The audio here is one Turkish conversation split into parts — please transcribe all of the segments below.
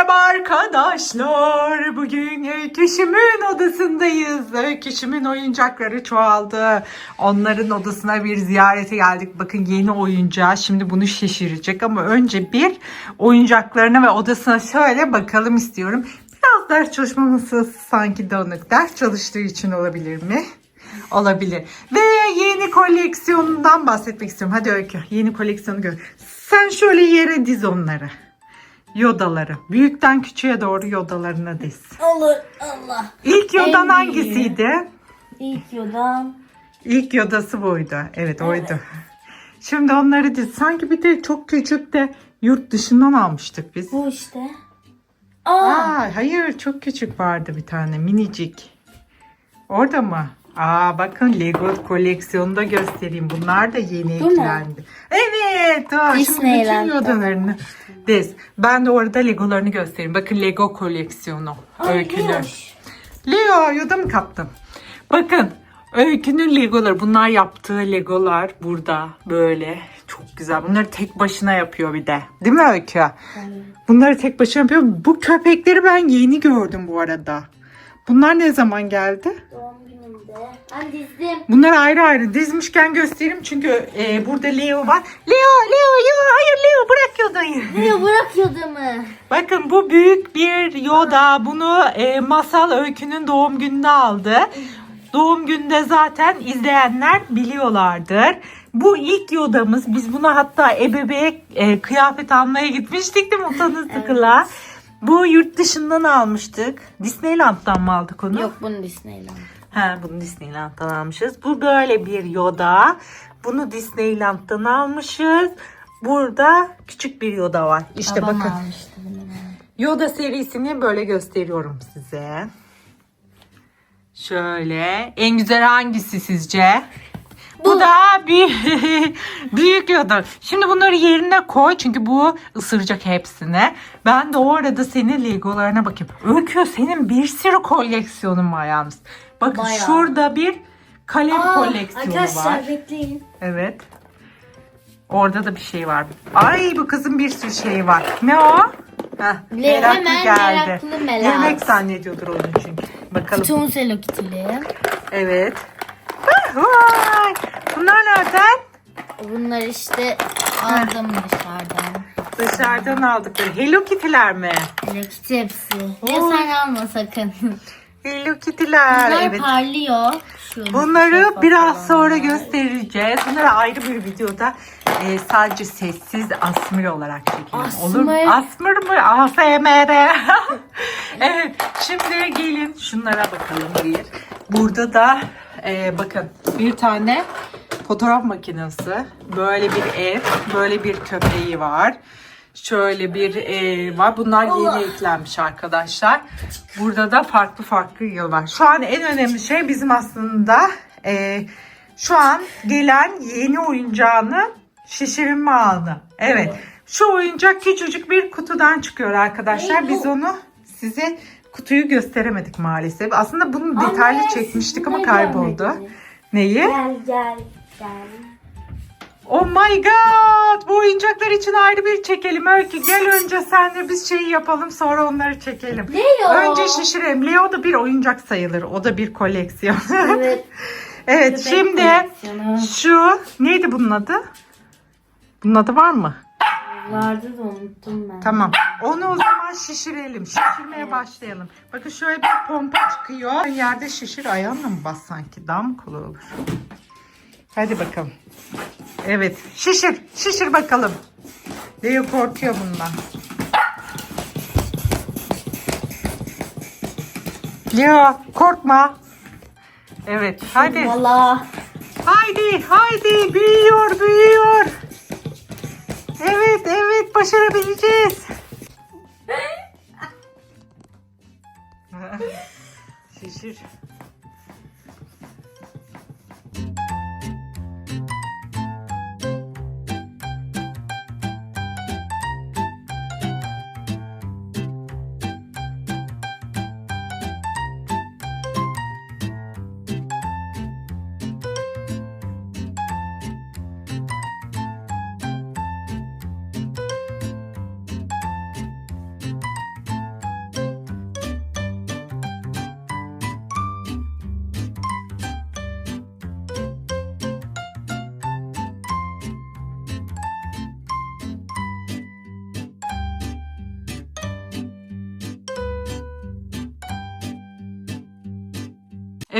Merhaba arkadaşlar. Bugün Öyküşümün odasındayız. Öyküşümün oyuncakları çoğaldı. Onların odasına bir ziyarete geldik. Bakın yeni oyuncağı. Şimdi bunu şişirecek ama önce bir oyuncaklarına ve odasına şöyle bakalım istiyorum. Biraz ders çalışmaması sanki dağınık. Ders çalıştığı için olabilir mi? Olabilir. Ve yeni koleksiyonundan bahsetmek istiyorum. Hadi Öykü yeni koleksiyonu gör. Sen şöyle yere diz onları. Yodaları. Büyükten küçüğe doğru yodalarına diz. Olur Allah. İlk yodan En büyüğü. hangisiydi? İlk yodan. İlk yodası buydu. Evet oydu. Şimdi onları diz. Sanki bir de çok küçük de yurt dışından almıştık biz. Bu işte. Aa. Aa, hayır çok küçük vardı bir tane minicik. Orada mı? Aa bakın Lego koleksiyonunda göstereyim. Bunlar da yeni mu? eklendi. Evet. Aa, şimdi bütün yodalarını diz. Ben de orada Legolarını göstereyim. Bakın Lego koleksiyonu. Ay, Öykülü. Leoş. Leo yoda mı kaptım? Bakın Öykünün Legoları. Bunlar yaptığı Legolar burada böyle. Çok güzel. Bunları tek başına yapıyor bir de. Değil mi Öykü? Bunları tek başına yapıyor. Bu köpekleri ben yeni gördüm bu arada. Bunlar ne zaman geldi? Ben dizdim. Bunları ayrı ayrı dizmişken göstereyim çünkü e, burada Leo var. Leo, Leo, Leo, hayır Leo bırak Yoda'yı. Leo bırak yodamı. Bakın bu büyük bir Yoda. Bunu e, Masal Öykü'nün doğum gününde aldı. Doğum günde zaten izleyenler biliyorlardır. Bu ilk Yoda'mız. Biz buna hatta ebeveğe e, kıyafet almaya gitmiştik değil mi Utanız Sıkıla? Bu yurt dışından almıştık. Disneyland'dan mı aldık onu? Yok bunu Disneyland. He, bunu Disneyland'dan almışız. Bu böyle bir Yoda. Bunu Disneyland'dan almışız. Burada küçük bir Yoda var. İşte Babam bakın. almıştı bunu. Yoda serisini böyle gösteriyorum size. Şöyle. En güzel hangisi sizce? Bu, da bir büyük Yoda. Şimdi bunları yerine koy çünkü bu ısıracak hepsini. Ben de o arada senin legolarına bakayım. Öykü senin bir sürü koleksiyonun var yalnız. Bakın Bayağı. şurada bir kalem Aa, koleksiyonu arkadaşlar var. bekleyin. Evet. Orada da bir şey var. Ay bu kızın bir sürü şeyi var. Ne o? Heh, Le- hemen meraklı merak. Yemek zannediyordur onu çünkü. Bakalım. Kutumuz Hello Kitty'li. Evet. Ah, Vay. Bunlar nereden? Bunlar işte aldım dışarıdan. Dışarıdan aldıkları. Hello Kitty'ler mi? Hello Kitty hepsi. Leo sen alma sakın. Hello Kitty'ler. Bunlar evet. parlıyor. Şu Bunları şeffaf biraz sonra göstereceğiz. Bunları ayrı bir videoda e, sadece sessiz asmır olarak çekelim. Olur mu? Asmır. Asmır mı? ASMR. evet. Şimdi gelin şunlara bakalım bir. Burada da e, bakın bir tane fotoğraf makinesi. Böyle bir ev. Böyle bir köpeği var. Şöyle bir e, var. Bunlar yeni eklenmiş arkadaşlar. Burada da farklı farklı yıl var. Şu an en önemli şey bizim aslında e, şu an gelen yeni oyuncağını şişirilme anı. Evet. Şu oyuncak küçücük bir kutudan çıkıyor arkadaşlar. Biz onu size kutuyu gösteremedik maalesef. Aslında bunu Anne, detaylı çekmiştik ama kayboldu. Neyi? Gel gel Oh my god! Bu oyuncaklar için ayrı bir çekelim. Öykü gel önce senle biz şeyi yapalım sonra onları çekelim. Leo. Önce şişirelim. Leo da bir oyuncak sayılır. O da bir koleksiyon. Evet. evet Köpek şimdi koleksiyonu. şu neydi bunun adı? Bunun adı var mı? Vardı da unuttum ben. Tamam. Onu o zaman şişirelim. Şişirmeye başlayalım. Bakın şöyle bir pompa çıkıyor. Yerde şişir ayağınla mı bas sanki? Daha mı kolay olur? Hadi bakalım. Evet. Şişir. Şişir bakalım. Leo korkuyor bundan. Leo korkma. Evet. Hadi. Valla. Haydi. Haydi. Büyüyor. Büyüyor. Evet. Evet. Başarabileceğiz.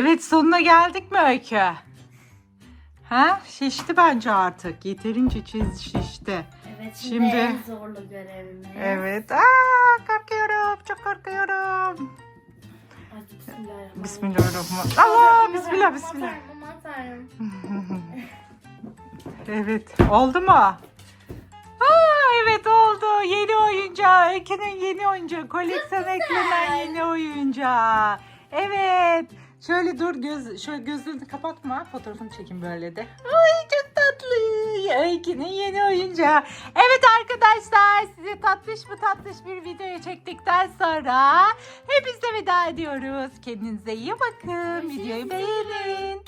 Evet sonuna geldik mi Öykü? Ha? Şişti bence artık. Yeterince çiz şişti. Evet şimdi, Şimdi- en zorlu görevimiz. Evet. Aa, korkuyorum. Çok korkuyorum. Ay, bismillahirrahmanirrahim. Bismillahirrahmanirrahim. Allah bismillah bismillah. aman tanrım. Evet. Oldu mu? Aa, evet oldu. Yeni oyuncağı. Öykü'nün yeni oyuncağı. Koleksiyon eklenen yeni oyuncağı. Evet. Şöyle dur göz şöyle gözlerini kapatma. Fotoğrafını çekin böyle de. Ay çok tatlı. Öykü'nün yeni oyuncağı. Evet arkadaşlar size tatlış mı tatlış bir video çektikten sonra hepinize veda ediyoruz. Kendinize iyi bakın. Videoyu beğenin.